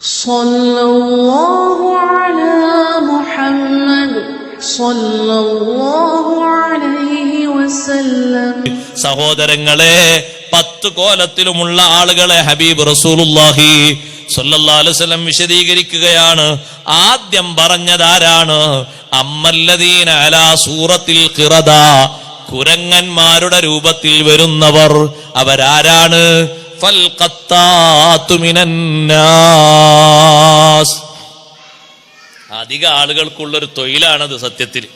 صلى الله على محمد صلى الله عليه وسلم സഹോദരങ്ങളെ പത്ത് കോലത്തിലുമുള്ള ആളുകളെ ഹബീബ് റസൂലുല്ലാഹി സല്ലല്ലാഹു അലൈഹി വസല്ലം വിശദീകരിക്കുകയാണ് ആദ്യം പറഞ്ഞതാരാണ് അമ്മല്ലദീന അലാ സൂറത്തിൽ ഖിറദ കുരങ്ങന്മാരുടെ രൂപത്തിൽ വരുന്നവർ അവരാരാണ് ഫൽ ഖത്താത്തു മിനന്നാസ് അധിക ആളുകൾക്കുള്ളൊരു തൊഴിലാണത് സത്യത്തിൽ.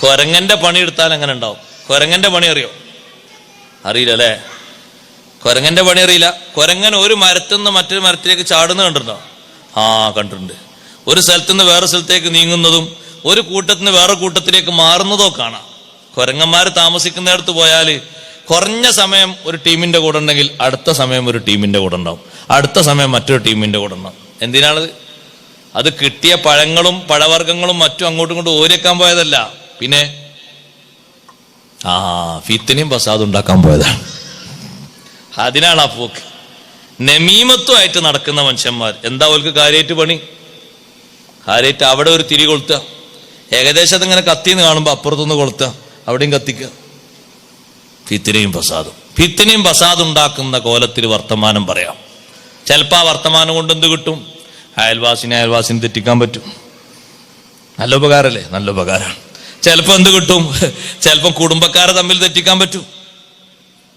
കൊരങ്ങന്റെ പണി എടുത്താൽ അങ്ങനെ ഉണ്ടാവും. കൊരങ്ങന്റെ പണി അറിയോ? അറിയില്ല അല്ലേ കൊരങ്ങന്റെ പണി അറിയില്ല. കൊരങ്ങൻ ഒരു മരത്തിൽ നിന്ന് മറ്റൊരു മരത്തിലേക്ക് ചാടുന്നത് കണ്ടിട്ടുണ്ടോ? ആ കണ്ടിട്ടുണ്ട്. ഒരു സ്ഥലത്ത് നിന്ന് വേറെ സ്ഥലത്തേക്ക് നീങ്ങുന്നതും ഒരു കൂട്ടത്തിന് വേറെ കൂട്ടത്തിലേക്ക് മാറുന്നതോ കാണാം. കൊരങ്ങന്മാർ താമസിക്കുന്നിടത്ത് പോയാൽ കുറഞ്ഞ സമയം ഒരു ടീമിന്റെ കൂടെ ഉണ്ടെങ്കിൽ അടുത്ത സമയം ഒരു ടീമിന്റെ കൂടെ ഉണ്ടാവും. അടുത്ത സമയം മറ്റൊരു ടീമിന്റെ കൂടെ ഉണ്ടാവും. എന്തിനാണത് അത്? കിട്ടിയ പഴങ്ങളും പഴവർഗങ്ങളും മറ്റും അങ്ങോട്ടും ഇങ്ങോട്ടും ഓരിക്കാൻ പോയതല്ല. പിന്നെ ആ ഫിത്തിനെയും പ്രസാദ് ഉണ്ടാക്കാൻ പോയതാണ്. അതിനാണ് ആ പോക്ക്. നമീമത്വമായിട്ട് നടക്കുന്ന മനുഷ്യന്മാർ. എന്താ അവർക്ക് കാര്യമായിട്ട് പണി? കാര്യമായിട്ട് അവിടെ ഒരു തിരി കൊളുത്തുക. ഏകദേശം അതിങ്ങനെ കത്തിന്ന് കാണുമ്പോൾ അപ്പുറത്തുനിന്ന് കൊളുത്തുക. അവിടെയും കത്തിക്കുക. ഫിത്തിനെയും ഫസാദും. ഫിത്തിനെയും ഫസാദ് ഉണ്ടാക്കുന്ന കോലത്തിൽ വർത്തമാനം പറയാം. ചിലപ്പോൾ ആ വർത്തമാനം കൊണ്ട് എന്ത് കിട്ടും? അയൽവാസിനെ അയൽവാസിനെ തെറ്റിക്കാൻ പറ്റും. നല്ല ഉപകാരമല്ലേ നല്ല ഉപകാരമാണ്. ചിലപ്പോൾ എന്ത് കിട്ടും? ചിലപ്പം കുടുംബക്കാരെ തമ്മിൽ തെറ്റിക്കാൻ പറ്റും.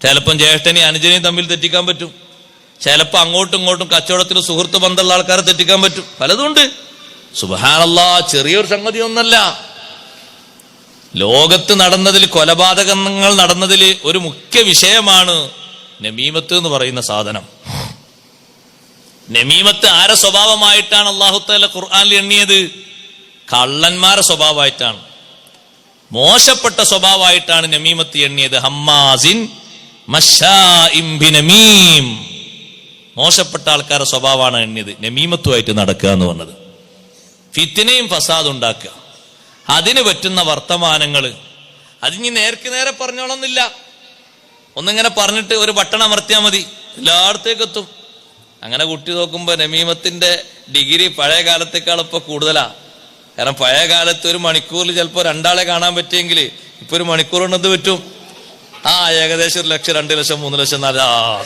ചിലപ്പം ജ്യേഷ്ഠനെയും അനുജനെയും തമ്മിൽ തെറ്റിക്കാൻ പറ്റും. ചിലപ്പോൾ അങ്ങോട്ടും ഇങ്ങോട്ടും കച്ചവടത്തിൽ സുഹൃത്ത് ബന്ധമുള്ള ആൾക്കാരെ തെറ്റിക്കാൻ പറ്റും. പലതുണ്ട്. സുബഹാനല്ല ചെറിയൊരു സംഗതി ഒന്നല്ല ലോകത്ത് നടന്നതിൽ കൊലപാതകങ്ങൾ നടന്നതിൽ ഒരു മുഖ്യ വിഷയമാണ് നമീമത്ത് എന്ന് പറയുന്ന സാധനം. നമീമത്ത് ആരെ സ്വഭാവമായിട്ടാണ് അള്ളാഹുത്തല ഖുർആാനിൽ എണ്ണിയത്? കള്ളന്മാരെ സ്വഭാവമായിട്ടാണ്. മോശപ്പെട്ട സ്വഭാവമായിട്ടാണ് നമീമത്ത് എണ്ണിയത്. ഹമ്മാസിൻ മോശപ്പെട്ട ആൾക്കാരുടെ സ്വഭാവമാണ് എണ്ണിയത്. നമീമത്തുമായിട്ട് നടക്കുക എന്ന് പറഞ്ഞത്. ഫിത്തിനെയും ഫസാദ് ഉണ്ടാക്കുക. അതിന് പറ്റുന്ന വർത്തമാനങ്ങൾ അതിനി നേർക്ക് നേരെ പറഞ്ഞോളന്നില്ല. ഒന്നിങ്ങനെ പറഞ്ഞിട്ട് ഒരു ബട്ടൺ അമർത്തിയാൽ മതി. എല്ലായിടത്തേക്ക് എത്തും. അങ്ങനെ കുട്ടി നോക്കുമ്പോൾ നമീമത്തിന്റെ ഡിഗ്രി പഴയ കാലത്തേക്കാൾ ഇപ്പോൾ കൂടുതലാ. കാരണം പഴയ കാലത്ത് ഒരു മണിക്കൂറിൽ ചിലപ്പോൾ രണ്ടാളെ കാണാൻ പറ്റിയെങ്കിൽ ഇപ്പൊ ഒരു മണിക്കൂർ കൊണ്ടത് പറ്റും. ആ ഏകദേശം ഒരു ലക്ഷം രണ്ട് ലക്ഷം മൂന്ന് ലക്ഷം നാല് ആ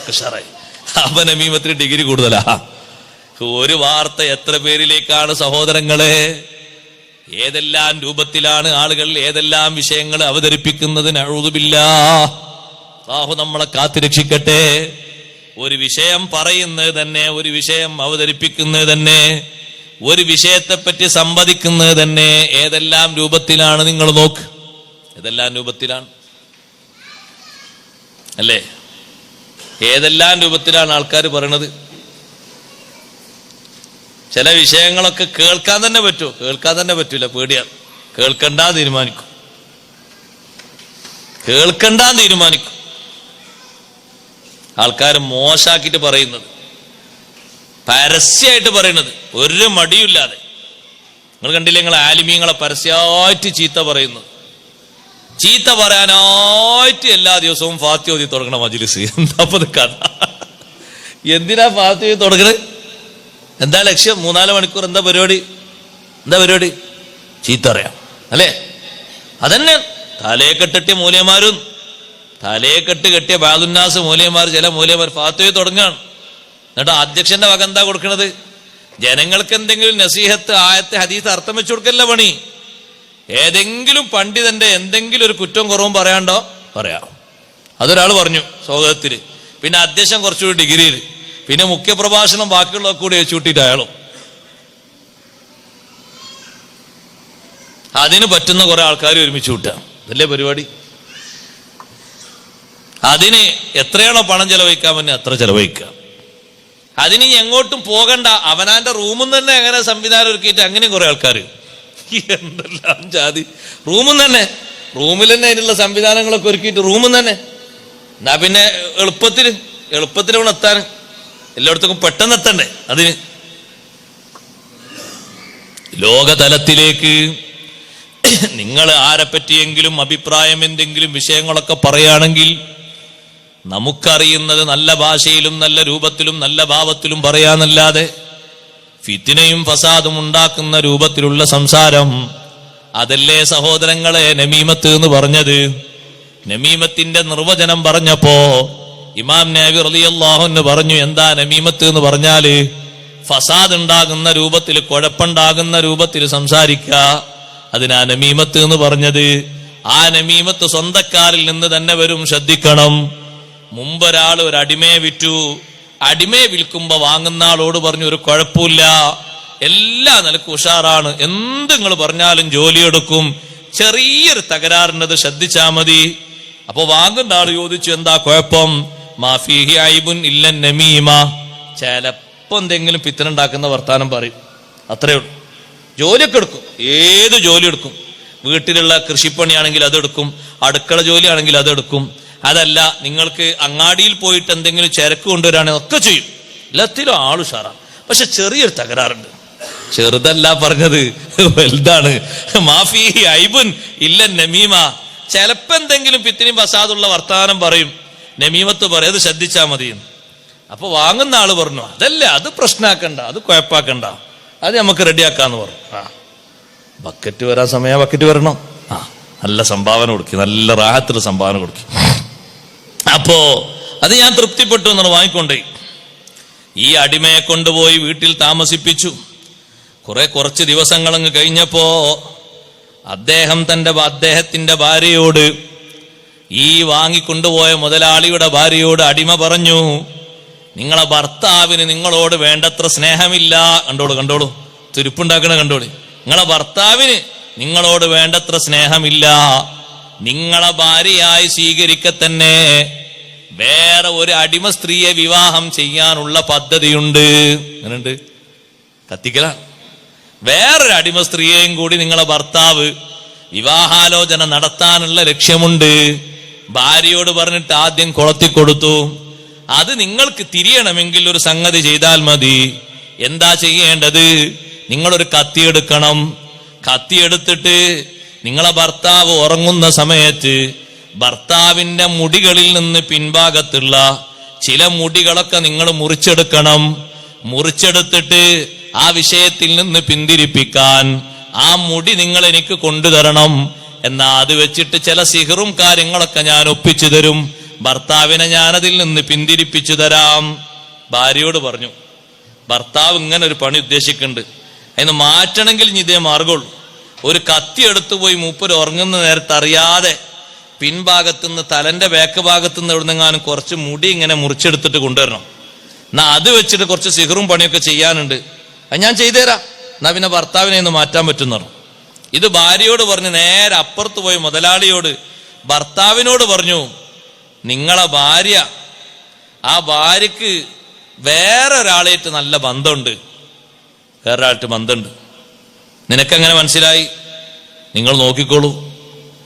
അപ്പൊ നമീമത്തിന് ഡിഗ്രി കൂടുതലാ. ഒരു വാർത്ത എത്ര പേരിലേക്കാണ് സഹോദരങ്ങളെ? ഏതെല്ലാം രൂപത്തിലാണ് ആളുകൾ ഏതെല്ലാം വിഷയങ്ങൾ അവതരിപ്പിക്കുന്നതിന് അഴുതുമില്ല ബാഹു നമ്മളെ കാത്തിരക്ഷിക്കട്ടെ ഒരു വിഷയം പറയുന്നത് തന്നെ ഒരു വിഷയം അവതരിപ്പിക്കുന്നത് തന്നെ ഒരു വിഷയത്തെ പറ്റി സംവദിക്കുന്നത് തന്നെ ഏതെല്ലാം രൂപത്തിലാണ്? നിങ്ങൾ നോക്ക്. ഏതെല്ലാം രൂപത്തിലാണ്? അല്ലേ? ഏതെല്ലാം രൂപത്തിലാണ് ആൾക്കാർ പറയണത്? ചില വിഷയങ്ങളൊക്കെ കേൾക്കാൻ തന്നെ പറ്റുമോ കേൾക്കാൻ തന്നെ പറ്റൂല പേടിയാണ് കേൾക്കണ്ടാ തീരുമാനിക്കും. കേൾക്കണ്ടാ തീരുമാനിക്കും. ആൾക്കാർ മോശാക്കിയിട്ട് പറയുന്നത്. പരസ്യമായിട്ട് പറയുന്നത്. ഒരു മടിയില്ലാതെ നിങ്ങൾ കണ്ടില്ലേ നിങ്ങൾ ആലിമീങ്ങളെ പരസ്യമായിട്ട് ചീത്ത പറയുന്നത്. ചീത്ത പറയാനായിട്ട് എല്ലാ ദിവസവും ഫാത്തി ഓതി തുടങ്ങണം മജിലിസ്. എന്താ കഥ? എന്തിനാ ഫാത്തി തുടങ്ങണത് എന്താ ലക്ഷ്യം? മൂന്നാൽ മണിക്കൂർ എന്താ പരിപാടി? എന്താ പരിപാടി? ചീത്ത അറിയാം അല്ലേ? അതന്നെ. തലയെ കെട്ടിട്ട് മൂലയന്മാരും തലയെ കെട്ട് കെട്ടിയ ബാദുന്നാസ് മൂലയന്മാർ ചില മൂലയന്മാർ ഫാത്തുവെ തുടങ്ങുകയാണ്. എന്നിട്ട് അധ്യക്ഷന്റെ വക എന്താ കൊടുക്കണത്? ജനങ്ങൾക്ക് എന്തെങ്കിലും നസീഹത്ത് ആയത്തെ ഹദീസ് അർത്ഥം വെച്ചു കൊടുക്കല്ല പണി? ഏതെങ്കിലും പണ്ഡിതന്റെ എന്തെങ്കിലും ഒരു കുറ്റം കുറവും പറയാണ്ടോ പറയാം. അതൊരാൾ പറഞ്ഞു സ്വാഗതത്തിൽ പിന്നെ അധ്യക്ഷൻ കുറച്ചുകൂടി ഡിഗ്രിയിൽ പിന്നെ മുഖ്യപ്രഭാഷണം ബാക്കിയുള്ളതൊക്കെ കൂടി വെച്ചുകൂട്ടിയിട്ട് അയാളും. അതിന് പറ്റുന്ന കുറെ ആൾക്കാർ ഒരുമിച്ച് കൂട്ടുക അതല്ലേ പരിപാടി? അതിന് എത്രയാണോ പണം ചെലവഴിക്കാൻ പറ്റുന്ന അത്ര ചെലവഴിക്കുക. അതിന് എങ്ങോട്ടും പോകണ്ട. അവനാന്റെ റൂമിൽ തന്നെ അങ്ങനെ സംവിധാനം ഒരുക്കിയിട്ട് അങ്ങനെ കുറെ ആൾക്കാർ എന്തെല്ലാം ജാതി. റൂമിൽ തന്നെ. റൂമിൽ തന്നെ അതിനുള്ള സംവിധാനങ്ങളൊക്കെ ഒരുക്കിയിട്ട് റൂമിൽ തന്നെ. എന്നാ പിന്നെ എളുപ്പത്തിൽ എളുപ്പത്തിൽ അവൻ എത്താൻ. എല്ലായിടത്തേക്കും പെട്ടെന്ന് എത്തണ്ടേ? അതിന്. ലോകതലത്തിലേക്ക് നിങ്ങൾ ആരെ പറ്റിയെങ്കിലും അഭിപ്രായം എന്തെങ്കിലും വിഷയങ്ങളൊക്കെ പറയുകയാണെങ്കിൽ നമുക്കറിയുന്നത് നല്ല ഭാഷയിലും നല്ല രൂപത്തിലും നല്ല ഭാവത്തിലും പറയാന്നല്ലാതെ ഫിത്തിനയും ഫസാദും ഉണ്ടാക്കുന്ന രൂപത്തിലുള്ള സംസാരം അതല്ലേ സഹോദരങ്ങളെ നമീമത്ത് എന്ന് പറഞ്ഞത്? നമീമത്തിന്റെ നിർവചനം പറഞ്ഞപ്പോ ഇമാം നബി റളിയല്ലാഹു എന്ന് പറഞ്ഞു എന്താ നമീമത്ത് എന്ന് പറഞ്ഞാൽ ഫസാദ് ഉണ്ടാകുന്ന രൂപത്തിൽ കുഴപ്പമുണ്ടാകുന്ന രൂപത്തിൽ സംസാരിക്കുക. അതിനാ നമീമത്ത് എന്ന് പറഞ്ഞത്. ആ നമീമത്ത് സ്വന്തക്കാരിൽ നിന്ന് തന്നെ വരും ശ്രദ്ധിക്കണം. മുമ്പൊരാൾ ഒരു അടിമയെ വിറ്റു. അടിമയെ വിൽക്കുമ്പോ വാങ്ങുന്ന ആളോട് പറഞ്ഞു ഒരു കുഴപ്പമില്ല. എല്ലാ നിലക്കും ഉഷാറാണ്. എന്ത് നിങ്ങൾ പറഞ്ഞാലും ജോലിയെടുക്കും ചെറിയൊരു തകരാറിനത് ശ്രദ്ധിച്ചാ മതി. അപ്പൊ വാങ്ങുന്ന ആൾ ചോദിച്ചു എന്താ കുഴപ്പം? മാഫിഹി ഐബുൻ ഇല്ല നമീമ. ചിലപ്പോ എന്തെങ്കിലും പിത്തനുണ്ടാക്കുന്ന വർത്താനം പറയും. അത്രേ ഉള്ളൂ. ജോലിയൊക്കെ എടുക്കും. ഏത് ജോലി എടുക്കും? വീട്ടിലുള്ള കൃഷിപ്പണിയാണെങ്കിൽ അതെടുക്കും അടുക്കള ജോലി ജോലിയാണെങ്കിൽ അതെടുക്കും അതല്ല നിങ്ങൾക്ക് അങ്ങാടിയിൽ പോയിട്ട് എന്തെങ്കിലും ചരക്ക് കൊണ്ടുവരാണെങ്കിൽ ഒക്കെ ചെയ്യും. എല്ലാത്തിലും ആളുഷാറാണ് പക്ഷെ ചെറിയൊരു തകരാറുണ്ട്. ചെറുതല്ല പറഞ്ഞത്. വലുതാണ്. മാഫി ഐബുൻ ഇല്ല നമീമ. ചിലപ്പോ എന്തെങ്കിലും പിത്തിനും ഫസാദുള്ള വർത്താനം പറയും. നമീമത്ത് പറയത് ശ്രദ്ധിച്ചാൽ ശ്രദ്ധിച്ചാ മതി അപ്പൊ വാങ്ങുന്ന ആൾ പറഞ്ഞു അതല്ല അത് പ്രശ്നമാക്കണ്ട അത് കുഴപ്പാക്കണ്ട അത് നമുക്ക് റെഡിയാക്കാന്ന് പറഞ്ഞു. ആ. ബക്കറ്റ് വരാൻ സമയം ബക്കറ്റ് വരണം. ആ നല്ല സംഭാവന കൊടുക്കും നല്ല റാഹത്തിൽ സംഭാവന കൊടുക്കും. അപ്പോ അത് ഞാൻ തൃപ്തിപ്പെട്ടു എന്നാണ് വാങ്ങിക്കൊണ്ടേ. ഈ അടിമയെ കൊണ്ടുപോയി വീട്ടിൽ താമസിപ്പിച്ചു. കുറെ കുറച്ച് ദിവസങ്ങളങ്ങ് കഴിഞ്ഞപ്പോ അദ്ദേഹം തന്റെ അദ്ദേഹത്തിന്റെ ഭാര്യയോട് ഈ വാങ്ങിക്കൊണ്ടുപോയ മുതലാളിയുടെ ഭാര്യയോട് അടിമ പറഞ്ഞു നിങ്ങളെ ഭർത്താവിന് നിങ്ങളോട് വേണ്ടത്ര സ്നേഹമില്ല. കണ്ടോളൂ കണ്ടോളൂ. തുരുപ്പുണ്ടാക്കണ കണ്ടോളൂ. നിങ്ങളെ ഭർത്താവിന് നിങ്ങളോട് വേണ്ടത്ര സ്നേഹമില്ല. നിങ്ങളെ ഭാര്യയായി സ്വീകരിക്ക തന്നെ വേറെ ഒരു അടിമ സ്ത്രീയെ വിവാഹം ചെയ്യാനുള്ള പദ്ധതിയുണ്ട്. അങ്ങനെയുണ്ട് കത്തിക്കല. വേറൊരു അടിമ സ്ത്രീയെയും കൂടി നിങ്ങളെ ഭർത്താവ് വിവാഹാലോചന നടത്താനുള്ള ലക്ഷ്യമുണ്ട്. ഭാര്യയോട് പറഞ്ഞിട്ട് ആദ്യം കൊളത്തി കൊടുത്തു. അത് നിങ്ങൾക്ക് തിരിയണമെങ്കിൽ ഒരു സംഗതി ചെയ്താൽ മതി. എന്താ ചെയ്യേണ്ടത്? നിങ്ങളൊരു കത്തി എടുത്തിട്ട് നിങ്ങളെ ഭർത്താവ് ഉറങ്ങുന്ന സമയത്ത് ഭർത്താവിന്റെ മുടികളിൽ നിന്ന് പിൻഭാഗത്തുള്ള ചില മുടികളൊക്കെ നിങ്ങൾ മുറിച്ചെടുക്കണം. മുറിച്ചെടുത്തിട്ട് ആ വിഷയത്തിൽ നിന്ന് പിന്തിരിപ്പിക്കാൻ ആ മുടി നിങ്ങൾ എനിക്ക് കൊണ്ടുതരണം. എന്നാ അത് വെച്ചിട്ട് ചില സിഹറും കാര്യങ്ങളൊക്കെ ഞാൻ ഒപ്പിച്ചു തരും. ഭർത്താവിനെ ഞാനതിൽ നിന്ന് പിന്തിരിപ്പിച്ചു തരാം. ഭാര്യയോട് പറഞ്ഞു ഭർത്താവ് ഇങ്ങനെ ഒരു പണി ഉദ്ദേശിക്കുന്നുണ്ട്. അതിന് മാറ്റണമെങ്കിൽ ഇനി ഇതേ മാർഗമുള്ളൂ. ഒരു കത്തി എടുത്തു പോയി മൂപ്പർ ഉറങ്ങുന്ന നേരത്തെ അറിയാതെ പിൻഭാഗത്തു നിന്ന് തലന്റെ ബാക്ക് ഭാഗത്തു നിന്ന് എവിടുന്നെങ്ങാനും കുറച്ച് മുടി ഇങ്ങനെ മുറിച്ചെടുത്തിട്ട് കൊണ്ടുവരണം. എന്നാ അത് വെച്ചിട്ട് കുറച്ച് സിഹറും പണിയൊക്കെ ചെയ്യാനുണ്ട്. അത് ഞാൻ ചെയ്തുതരാം. എന്നാ പിന്നെ ഭർത്താവിനെ ഒന്ന് മാറ്റാൻ പറ്റുന്നു. ഇത് ഭാര്യയോട് പറഞ്ഞു നേരെ അപ്പുറത്ത് പോയി മുതലാളിയോട് ഭർത്താവിനോട് പറഞ്ഞു നിങ്ങളെ ഭാര്യ ആ ഭാര്യക്ക് വേറെ ഒരാളായിട്ട് നല്ല ബന്ധമുണ്ട്. വേറെ ഒരാളായിട്ട് ബന്ധമുണ്ട്. നിനക്കങ്ങനെ മനസ്സിലായി? നിങ്ങൾ നോക്കിക്കോളൂ.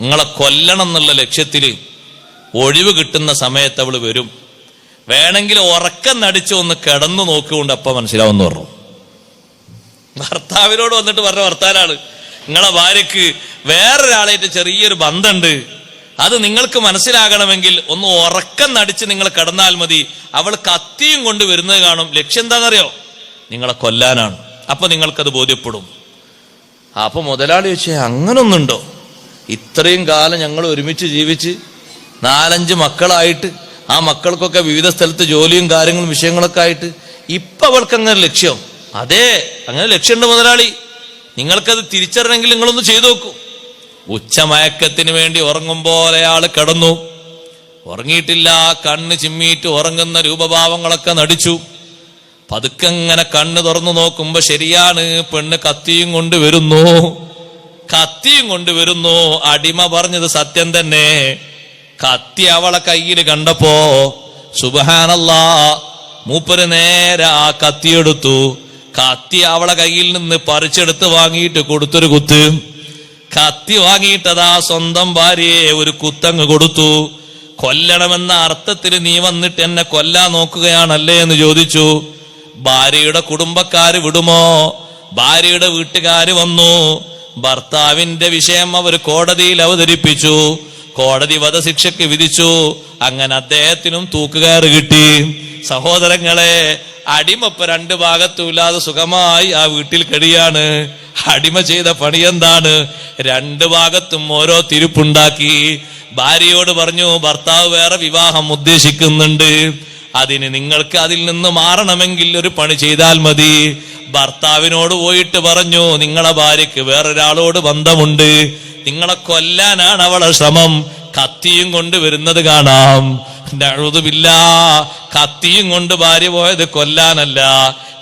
നിങ്ങളെ കൊല്ലണം എന്നുള്ള ലക്ഷ്യത്തിൽ ഒഴിവ് കിട്ടുന്ന സമയത്ത് അവൾ വരും. വേണമെങ്കിൽ ഉറക്കം നടിച്ച് ഒന്ന് കിടന്നു നോക്കിക്കൊണ്ട് അപ്പ മനസ്സിലാവുമെന്ന് പറഞ്ഞു. ഭർത്താവിനോട് വന്നിട്ട് പറഞ്ഞ ഭർത്താനാണ് നിങ്ങളെ ഭാര്യക്ക് വേറൊരാളായിട്ട് ചെറിയൊരു ബന്ധമുണ്ട് അത് നിങ്ങൾക്ക് മനസ്സിലാകണമെങ്കിൽ ഒന്ന് ഉറക്കം നടിച്ച് നിങ്ങൾ കിടന്നാൽ മതി. അവൾ കത്തിയും കൊണ്ട് വരുന്നത് കാണും. ലക്ഷ്യം എന്താണെന്നറിയോ? നിങ്ങളെ കൊല്ലാനാണ്. അപ്പൊ നിങ്ങൾക്കത് ബോധ്യപ്പെടും. അപ്പൊ മുതലാളി ചോദിച്ചേ അങ്ങനൊന്നുണ്ടോ? ഇത്രയും കാലം ഞങ്ങൾ ഒരുമിച്ച് ജീവിച്ച് നാലഞ്ച് മക്കളായിട്ട് ആ മക്കൾക്കൊക്കെ വിവിധ സ്ഥലത്ത് ജോലിയും കാര്യങ്ങളും വിഷയങ്ങളൊക്കെ ആയിട്ട് ഇപ്പൊ അവൾക്ക് അങ്ങനെ ലക്ഷ്യം. അതെ അങ്ങനെ ലക്ഷ്യമുണ്ട് മുതലാളി. നിങ്ങൾക്കത് തിരിച്ചറിയണമെങ്കിൽ നിങ്ങളൊന്ന് ചെയ്തു നോക്കൂ. ഉച്ചമയക്കത്തിന് വേണ്ടി ഉറങ്ങും പോലെ ആൾ കിടന്നു. ഉറങ്ങിയിട്ടില്ല കണ്ണ് ചിമ്മിയിട്ട് ഉറങ്ങുന്ന രൂപഭാവങ്ങളൊക്കെ നടിച്ചു. പതുക്കങ്ങനെ കണ്ണ് തുറന്നു നോക്കുമ്പോ ശരിയാണ് പെണ്ണ് കത്തിയും കൊണ്ട് വരുന്നു. കത്തിയും കൊണ്ട് വരുന്നു. അടിമ പറഞ്ഞത് സത്യം തന്നെ. കത്തി അവളെ കയ്യിൽ കണ്ടപ്പോ സുബഹാനല്ലാ മൂപ്പര് നേരെ ആ കത്തിയെടുത്തു കത്തി അവളെ കയ്യിൽ നിന്ന് പറിച്ചെടുത്ത് വാങ്ങിയിട്ട് കൊടുത്തൊരു കുത്ത്. കത്തി വാങ്ങിയിട്ടതാ സ്വന്തം ഭാര്യയെ ഒരു കുത്തങ്ങ് കൊടുത്തു. കൊല്ലണമെന്ന അർത്ഥത്തിൽ നീ വന്നിട്ട് എന്നെ കൊല്ലാൻ നോക്കുകയാണല്ലേ എന്ന് ചോദിച്ചു. ഭാര്യയുടെ കുടുംബക്കാര് വിടുമോ? ഭാര്യയുടെ വീട്ടുകാര് വന്നു. ഭർത്താവിന്റെ വിഷയം അവർ കോടതിയിൽ അവതരിപ്പിച്ചു. കോടതി വധശിക്ഷയ്ക്ക് വിധിച്ചു. അങ്ങനെ അദ്ദേഹത്തിനും തൂക്കുകയറ് കിട്ടി. സഹോദരങ്ങളെ അടിമപ്പ രണ്ട് ഭാഗത്തുമില്ലാതെ സുഖമായി ആ വീട്ടിൽ കഴിയാണ് അടിമ ചെയ്ത പണി എന്താണ്? രണ്ട് ഭാഗത്തും ഓരോ തിരുപ്പുണ്ടാക്കി. ഭാര്യയോട് പറഞ്ഞു ഭർത്താവ് വേറെ വിവാഹം ഉദ്ദേശിക്കുന്നുണ്ട്. അതിന് നിങ്ങൾക്ക് അതിൽ നിന്ന് മാറണമെങ്കിൽ ഒരു പണി ചെയ്താൽ മതി. ഭർത്താവിനോട് പോയിട്ട് പറഞ്ഞു നിങ്ങളെ ഭാര്യക്ക് വേറൊരാളോട് ബന്ധമുണ്ട്. നിങ്ങളെ കൊല്ലാനാണ് അവളെ ശ്രമം. കത്തിയും കൊണ്ട് വരുന്നത് കാണാം. നഴുതുമില്ല കത്തിയും കൊണ്ട് ഭാര്യ പോയത് കൊല്ലാനല്ല.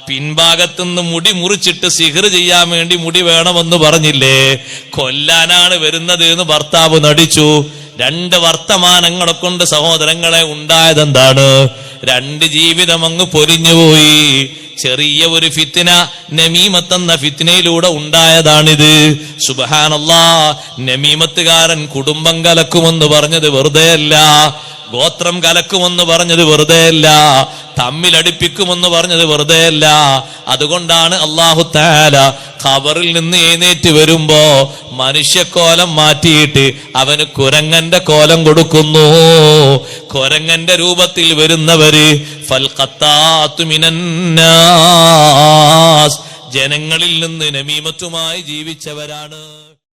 പിൻഭാഗത്തുനിന്ന് മുടി മുറിച്ചിട്ട് സിഹർ ചെയ്യാൻ വേണ്ടി മുടി വേണമെന്ന് പറഞ്ഞില്ലേ? കൊല്ലാനാണ് വരുന്നത് എന്ന് ഭർത്താവ് നടിച്ചു. രണ്ട് വർത്തമാനങ്ങളെ കൊണ്ട് സഹോദരങ്ങളെ ഉണ്ടായതെന്താണ്? രണ്ട് ജീവിതം അങ്ങ് പൊരിഞ്ഞുപോയി. ചെറിയ ഒരു ഫിത്തിന നമീമത്തെന്ന ഫിത്തിനയിലൂടെ ഉണ്ടായതാണിത്. സുബഹാനല്ലാ നമീമത്തുകാരൻ കുടുംബം കലക്കുമെന്ന് പറഞ്ഞത് വെറുതെയല്ല. ഗോത്രം കലക്കുമെന്ന് പറഞ്ഞത് വെറുതെയല്ല. തമ്മിലടിപ്പിക്കുമെന്ന് പറഞ്ഞത് വെറുതെ അല്ല അതുകൊണ്ടാണ് അള്ളാഹു താല ഖബറിൽ നിന്ന് എഴുന്നേറ്റ് വരുമ്പോ മനുഷ്യക്കോലം മാറ്റിയിട്ട് അവന് കുരങ്ങന്റെ കോലം കൊടുക്കുന്നു. കുരങ്ങന്റെ രൂപത്തിൽ വരുന്നവര് ജനങ്ങളിൽ നിന്ന് നമീമത്തുമായി ജീവിച്ചവരാണ്.